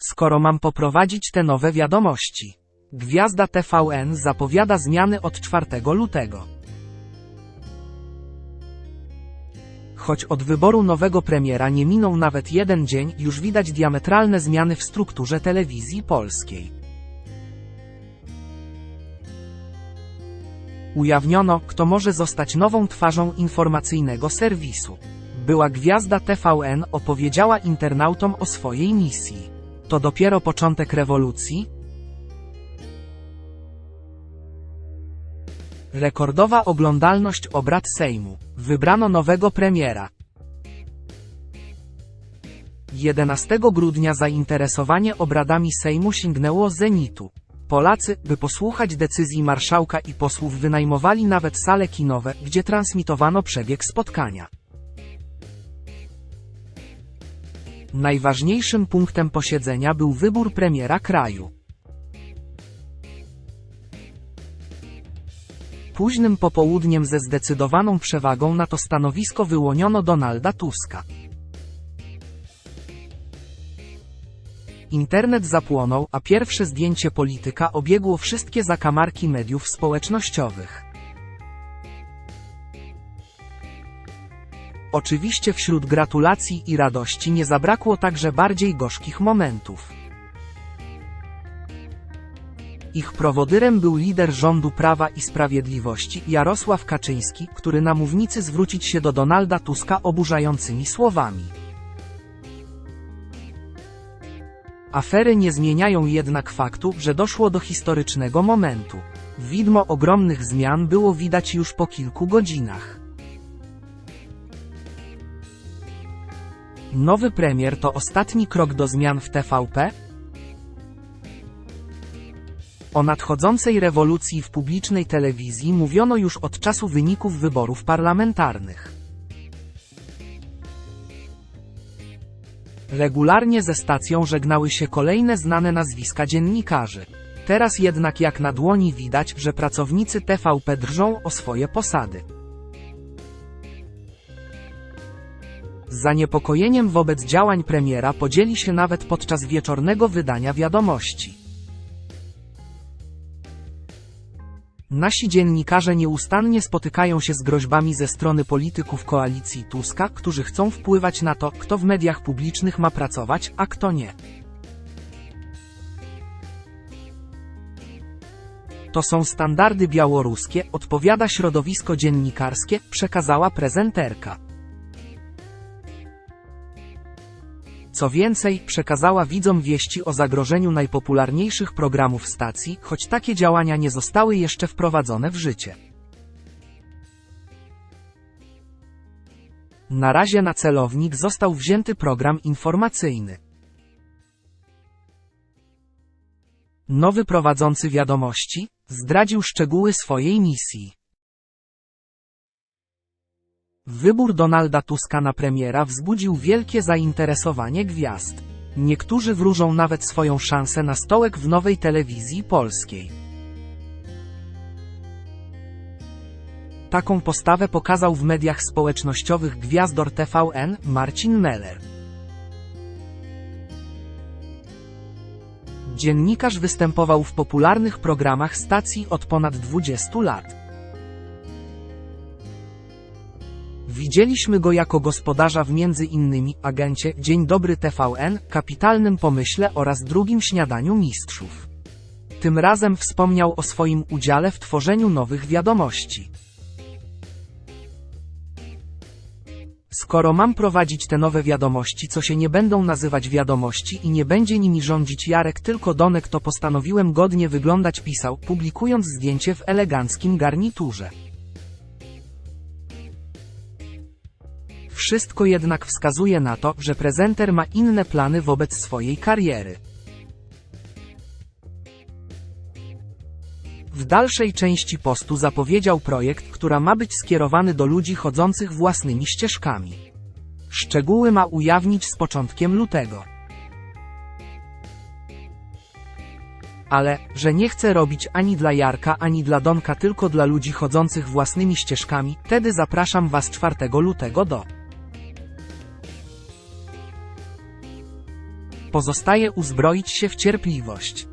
skoro mam poprowadzić te nowe wiadomości. Gwiazda TVN zapowiada zmiany od 4 lutego. Choć od wyboru nowego premiera nie minął nawet jeden dzień, już widać diametralne zmiany w strukturze telewizji polskiej. Ujawniono, kto może zostać nową twarzą informacyjnego serwisu. Była gwiazda TVN opowiedziała internautom o swojej misji. To dopiero początek rewolucji? Rekordowa oglądalność obrad Sejmu. Wybrano nowego premiera. 11 grudnia zainteresowanie obradami Sejmu sięgnęło zenitu. Polacy, by posłuchać decyzji marszałka i posłów wynajmowali nawet sale kinowe, gdzie transmitowano przebieg spotkania. Najważniejszym punktem posiedzenia był wybór premiera kraju. Późnym popołudniem ze zdecydowaną przewagą na to stanowisko wyłoniono Donalda Tuska. Internet zapłonął, a pierwsze zdjęcie polityka obiegło wszystkie zakamarki mediów społecznościowych. Oczywiście wśród gratulacji i radości nie zabrakło także bardziej gorzkich momentów. Ich prowodyrem był lider rządu Prawa i Sprawiedliwości Jarosław Kaczyński, który na mównicy zwrócić się do Donalda Tuska oburzającymi słowami. Afery nie zmieniają jednak faktu, że doszło do historycznego momentu. Widmo ogromnych zmian było widać już po kilku godzinach. Nowy premier to ostatni krok do zmian w TVP? O nadchodzącej rewolucji w publicznej telewizji mówiono już od czasu wyników wyborów parlamentarnych. Regularnie ze stacją żegnały się kolejne znane nazwiska dziennikarzy. Teraz jednak jak na dłoni widać, że pracownicy TVP drżą o swoje posady. Z zaniepokojeniem wobec działań premiera podzieli się nawet podczas wieczornego wydania wiadomości. Nasi dziennikarze nieustannie spotykają się z groźbami ze strony polityków koalicji Tuska, którzy chcą wpływać na to, kto w mediach publicznych ma pracować, a kto nie. To są standardy białoruskie, odpowiada środowisko dziennikarskie, przekazała prezenterka. Co więcej, przekazała widzom wieści o zagrożeniu najpopularniejszych programów stacji, choć takie działania nie zostały jeszcze wprowadzone w życie. Na razie na celownik został wzięty program informacyjny. Nowy prowadzący wiadomości zdradził szczegóły swojej misji. Wybór Donalda Tuska na premiera wzbudził wielkie zainteresowanie gwiazd. Niektórzy wróżą nawet swoją szansę na stołek w nowej telewizji polskiej. Taką postawę pokazał w mediach społecznościowych gwiazdor TVN Marcin Meller. Dziennikarz występował w popularnych programach stacji od ponad 20 lat. Widzieliśmy go jako gospodarza w między innymi agencie Dzień Dobry TVN, kapitalnym pomyśle oraz drugim śniadaniu mistrzów. Tym razem wspomniał o swoim udziale w tworzeniu nowych wiadomości. Skoro mam prowadzić te nowe wiadomości, co się nie będą nazywać wiadomości i nie będzie nimi rządzić Jarek tylko Donek, to postanowiłem godnie wyglądać pisał, publikując zdjęcie w eleganckim garniturze. Wszystko jednak wskazuje na to, że prezenter ma inne plany wobec swojej kariery. W dalszej części postu zapowiedział projekt, która ma być skierowany do ludzi chodzących własnymi ścieżkami. Szczegóły ma ujawnić z początkiem lutego. Ale, że nie chce robić ani dla Jarka, ani dla Donka, tylko dla ludzi chodzących własnymi ścieżkami, wtedy zapraszam Was 4 lutego do Pozostaje uzbroić się w cierpliwość.